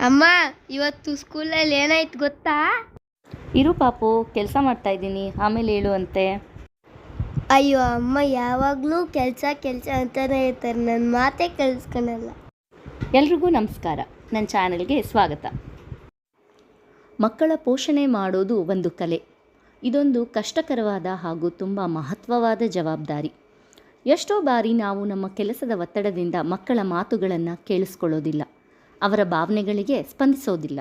ಅಮ್ಮ ಇವತ್ತು ಸ್ಕೂಲಲ್ಲಿ ಏನಾಯ್ತು ಗೊತ್ತಾ? ಇರು ಪಾಪು ಕೆಲಸ ಮಾಡ್ತಾ ಇದ್ದೀನಿ. ಆಮೇಲೆ ಹೇಳುವಂತೆ ಅಯ್ಯೋ ಅಮ್ಮ ಯಾವಾಗಲೂ ಕೆಲಸ ಕೆಲಸ ಅಂತಾನೆ ಇರ್ತಾರೆ. ನನ್ನ ಮಾತೇ ಕೇಳಿಸ್ಕೊಳಲ್ಲ. ಎಲ್ರಿಗೂ ನಮಸ್ಕಾರ. ನನ್ನ ಚಾನಲ್ಗೆ ಸ್ವಾಗತ. ಮಕ್ಕಳ ಪೋಷಣೆ ಮಾಡೋದು ಒಂದು ಕಲೆ. ಇದೊಂದು ಕಷ್ಟಕರವಾದ ಹಾಗೂ ತುಂಬ ಮಹತ್ವವಾದ ಜವಾಬ್ದಾರಿ. ಎಷ್ಟೋ ಬಾರಿ ನಾವು ನಮ್ಮ ಕೆಲಸದ ಒತ್ತಡದಿಂದ ಮಕ್ಕಳ ಮಾತುಗಳನ್ನು ಕೇಳಿಸ್ಕೊಳ್ಳೋದಿಲ್ಲ. ಅವರ ಭಾವನೆಗಳಿಗೆ ಸ್ಪಂದಿಸೋದಿಲ್ಲ.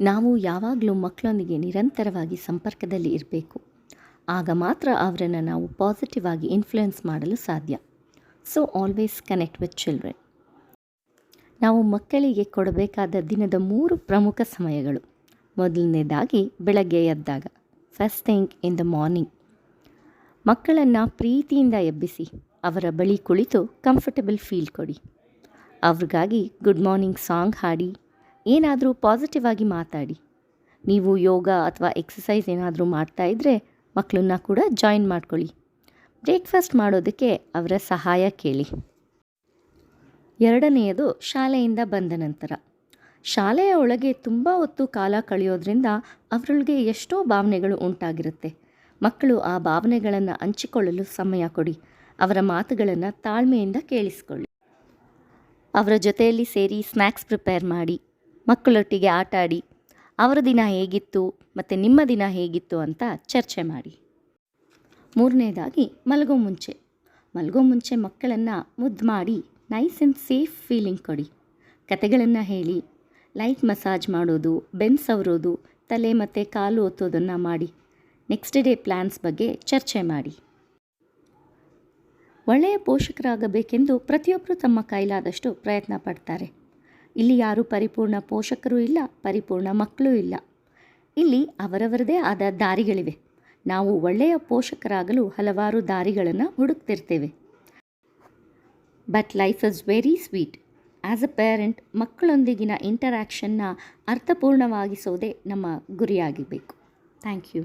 ನಾವು ಯಾವಾಗಲೂ ಮಕ್ಕಳೊಂದಿಗೆ ನಿರಂತರವಾಗಿ ಸಂಪರ್ಕದಲ್ಲಿ ಇರಬೇಕು. ಆಗ ಮಾತ್ರ ಅವರನ್ನು ನಾವು ಪಾಸಿಟಿವ್ ಆಗಿ ಇನ್ಫ್ಲುಯೆನ್ಸ್ ಮಾಡಲು ಸಾಧ್ಯ. So always connect with children ನಾವು ಮಕ್ಕಳಿಗೆ ಕೊಡಬೇಕಾದ ದಿನದ ಮೂರು ಪ್ರಮುಖ ಸಮಯಗಳು. ಮೊದಲನೇದಾಗಿ ಬೆಳಗ್ಗೆ ಎದ್ದಾಗ. First thing in the morning ಮಕ್ಕಳನ್ನು ಪ್ರೀತಿಯಿಂದ ಎಬ್ಬಿಸಿ, ಅವರ ಬಳಿ ಕುಳಿತು ಕಂಫರ್ಟಬಲ್ ಫೀಲ್ ಕೊಡಿ. ಅವ್ರಿಗಾಗಿ ಗುಡ್ ಮಾರ್ನಿಂಗ್ ಸಾಂಗ್ ಹಾಡಿ. ಏನಾದರೂ ಪಾಸಿಟಿವ್ ಆಗಿ ಮಾತಾಡಿ. ನೀವು ಯೋಗ ಅಥವಾ ಎಕ್ಸಸೈಸ್ ಏನಾದರೂ ಮಾಡ್ತಾ ಇದ್ದರೆ ಮಕ್ಕಳನ್ನ ಕೂಡ ಜಾಯಿನ್ ಮಾಡ್ಕೊಳ್ಳಿ. ಬ್ರೇಕ್ಫಾಸ್ಟ್ ಮಾಡೋದಕ್ಕೆ ಅವರ ಸಹಾಯ ಕೇಳಿ. ಎರಡನೆಯದು ಶಾಲೆಯಿಂದ ಬಂದ ನಂತರ. ಶಾಲೆಯ ಒಳಗೆ ತುಂಬ ಹೊತ್ತು ಕಾಲ ಕಳೆಯೋದ್ರಿಂದ ಅವರೊಳಗೆ ಎಷ್ಟೋ ಭಾವನೆಗಳು ಉಂಟಾಗಿರುತ್ತೆ. ಮಕ್ಕಳು ಆ ಭಾವನೆಗಳನ್ನು ಹಂಚಿಕೊಳ್ಳಲು ಸಮಯ ಕೊಡಿ. ಅವರ ಮಾತುಗಳನ್ನು ತಾಳ್ಮೆಯಿಂದ ಕೇಳಿಸ್ಕೊಳ್ಳಿ. ಅವರ ಜೊತೆಯಲ್ಲಿ ಸೇರಿ ಸ್ನ್ಯಾಕ್ಸ್ ಪ್ರಿಪೇರ್ ಮಾಡಿ, ಮಕ್ಕಳೊಟ್ಟಿಗೆ ಆಟ ಆಡಿ ಅವರ ದಿನ ಹೇಗಿತ್ತು ಮತ್ತು ನಿಮ್ಮ ದಿನ ಹೇಗಿತ್ತು ಅಂತ ಚರ್ಚೆ ಮಾಡಿ. ಮೂರನೇದಾಗಿ, ಮಲಗೋ ಮುಂಚೆ. ಮಲಗೋ ಮುಂಚೆ ಮಕ್ಕಳನ್ನು ಮುದ್ದು ಮಾಡಿ ನೈಸ್ ಆ್ಯಂಡ್ ಸೇಫ್ ಫೀಲಿಂಗ್ ಕೊಡಿ. ಕತೆಗಳನ್ನು ಹೇಳಿ ಲೈಟ್ ಮಸಾಜ್ ಮಾಡೋದು, ಬೆನ್ ಸವರೋದು, ತಲೆ ಮತ್ತು ಕಾಲು ಒತ್ತೋದನ್ನು ಮಾಡಿ. ನೆಕ್ಸ್ಟ್ ಡೇ ಪ್ಲ್ಯಾನ್ಸ್ ಬಗ್ಗೆ ಚರ್ಚೆ ಮಾಡಿ. ಒಳ್ಳೆಯ ಪೋಷಕರಾಗಬೇಕೆಂದು ಪ್ರತಿಯೊಬ್ಬರು ತಮ್ಮ ಕೈಲಾದಷ್ಟು ಪ್ರಯತ್ನ ಪಡ್ತಾರೆ. ಇಲ್ಲಿ ಯಾರೂ ಪರಿಪೂರ್ಣ ಪೋಷಕರು ಇಲ್ಲ, ಪರಿಪೂರ್ಣ ಮಕ್ಕಳೂ ಇಲ್ಲ. ಇಲ್ಲಿ ಅವರವರದೇ ಆದ ದಾರಿಗಳಿವೆ. ನಾವು ಒಳ್ಳೆಯ ಪೋಷಕರಾಗಲು ಹಲವಾರು ದಾರಿಗಳನ್ನು ಹುಡುಕ್ತಿರ್ತೇವೆ. But life is very sweet as a parent ಮಕ್ಕಳೊಂದಿಗಿನ ಇಂಟರ್ಯಾಕ್ಷನ್ನ ಅರ್ಥಪೂರ್ಣವಾಗಿಸೋದೇ ನಮ್ಮ ಗುರಿಯಾಗಿರಬೇಕು. Thank you